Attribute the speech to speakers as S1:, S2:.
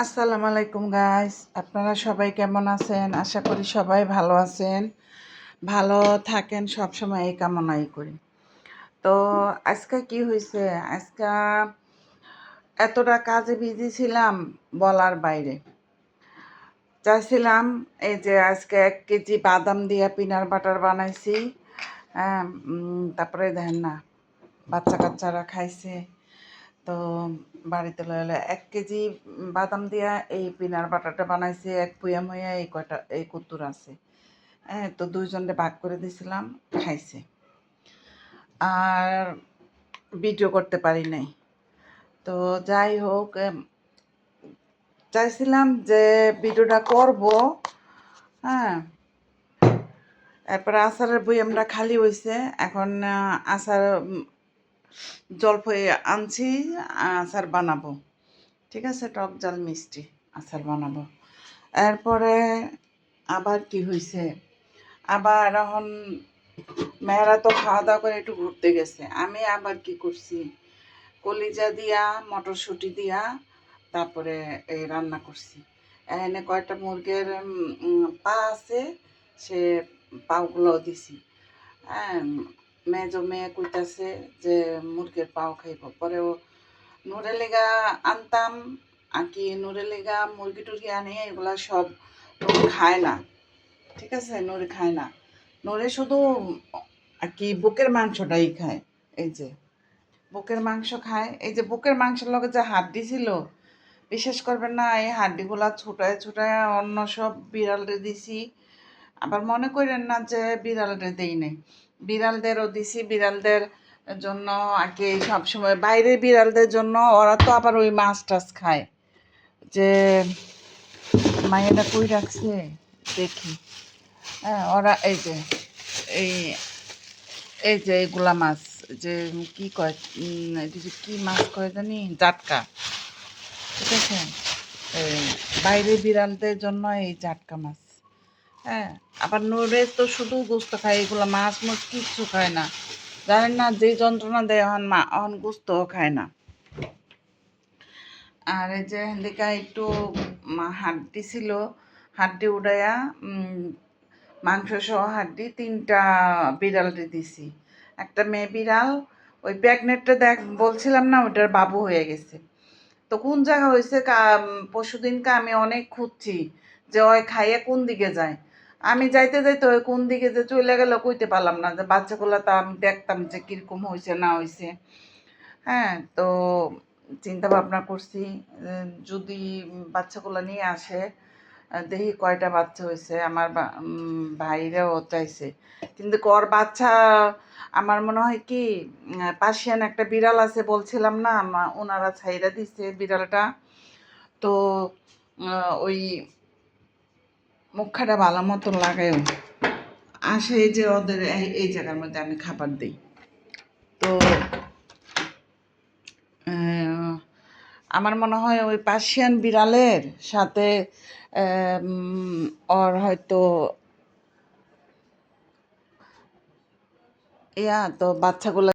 S1: আসসালামু আলাইকুম গাইস আপনারা সবাই কেমন আছেন? আশা করি সবাই ভালো আছেন। ভালো থাকেন সব সময় এই কামনাই করি। তো আজকে কি হয়েছে আজকে এতটা কাজে বিজি ছিলাম বলার বাইরে। চাইছিলাম এই যে আজকে এক কেজি বাদাম দিয়া পিনার বাটার বানাইছি। হ্যাঁ তারপরে দেখেন না বাচ্চা কাচ্চারা খাইছে। তো বাড়িতে লয়ে এক কেজি বাদাম দিয়া এই পিনার বাটারটা বানাইছে এক পুয়াম হইয়া এই কয়টা এই কুত্তুর আছে। হ্যাঁ তো দুইজনকে ভাগ করে দিয়েছিলাম খাইছে। আর ভিডিও করতে পারি নাই। তো যাই হোক চাইছিলাম যে ভিডিওটা করব হ্যাঁ। এরপরে আচারের বই আমরা খালি হয়েছে এখন উম, জলপাই আনছি আচার বানাবো। ঠিক আছে, টক জাল, মিষ্টি আচার বানাবো। এরপরে আবার কি হয়েছে আবার এখন মেয়েরা তো খাওয়া দাওয়া করে একটু ঘুরতে গেছে। আমি আবার কি করছি? কলিজা দিয়া, মটরশুঁটি দিয়া, তারপরে এই রান্না করছি। এখানে কয়েকটা মুরগের পা আছে, সে পাগুলো দিছি। হ্যাঁ মেজো মেয়ে কইতাছে যে মুরগির পাও খাইব পরে ও নুরে লেগা আনতাম আর কি নুরে লেগা মুরগি টুরগি আনি এগুলা সব খায় না ঠিক আছে নুরে খায় না নুরে শুধু আর কি বুকের মাংসটাই খায় এই যে বুকের মাংস খায় এই যে বুকের মাংসের লগে যে হাড্ডি ছিল বিশ্বাস করবেন না এই হাড্ডিগুলা ছুটায় ছুটায় অন্য সব বিড়ালরে দিছি আবার মনে করেন না যে বিড়ালরে দেই নাই বিড়ালদেরও দিছি বিড়ালদের জন্য আর কি সবসময় বাইরে বিড়ালদের জন্য ওরা তো আবার ওই মাছ টাছ খায়। যে মায়েরা কই রাখছে? দেখি। হ্যাঁ ওরা এই যে, এই এই যে এগুলা মাছ, যে কি কয় কি মাছ কয় জানি? জাটকা। ঠিক আছে? বাইরে বিড়ালদের জন্য এই জাটকা মাছ। হ্যাঁ আবার নড়ে তো শুধু গোস্ত খায়, এগুলো মাছ মাছ কিচ্ছু খায় না। জানেন না, যে যন্ত্রণা দেয় এখন মা এখন গোস্তও খায় না। আর এই যে হেন্দিকা একটু হাড্ডি ছিল, হাড্ডি উড়াইয়া মাংস সহ হাড্ডি তিনটা বিড়ালটি দিছি। একটা মেয়ে বিড়াল, ওই প্যাগনেটটা দেখ, বলছিলাম না ওটার বাবু হয়ে গেছে। তো কোন জায়গা হয়েছে পরশু দিনকে আমি অনেক খুঁজছি, যে ওই খাইয়ে কোন দিকে যায়। আমি যাইতে যাইতে কোন দিকে যে চলে গেল কইতে পারলাম না, যে বাচ্চাগুলো তো আমি দেখতাম যে কীরকম হয়েছে না হয়েছে হ্যাঁ তো চিন্তা ভাবনা করছি যদি বাচ্চাগুলো নিয়ে আসে, দেখি কয়টা বাচ্চা হয়েছে আমার ভাইরাও চাইছে। কিন্তু কর বাচ্চা, আমার মনে হয় কি, পার্সিয়ান একটা বিড়াল আছে বলছিলাম না ওনারা ছাইরা দিছে বিড়ালটা। তো ওই মুখাটা ভালো মতন লাগায়ও। আসে এই যে ওদের এই- জায়গার মধ্যে আমি খাবার দিই। তো আমার মনে হয় ওই পার্সিয়ান বিড়ালের সাথে ওর হয়তো ইয়া, তো বাচ্চাগুলো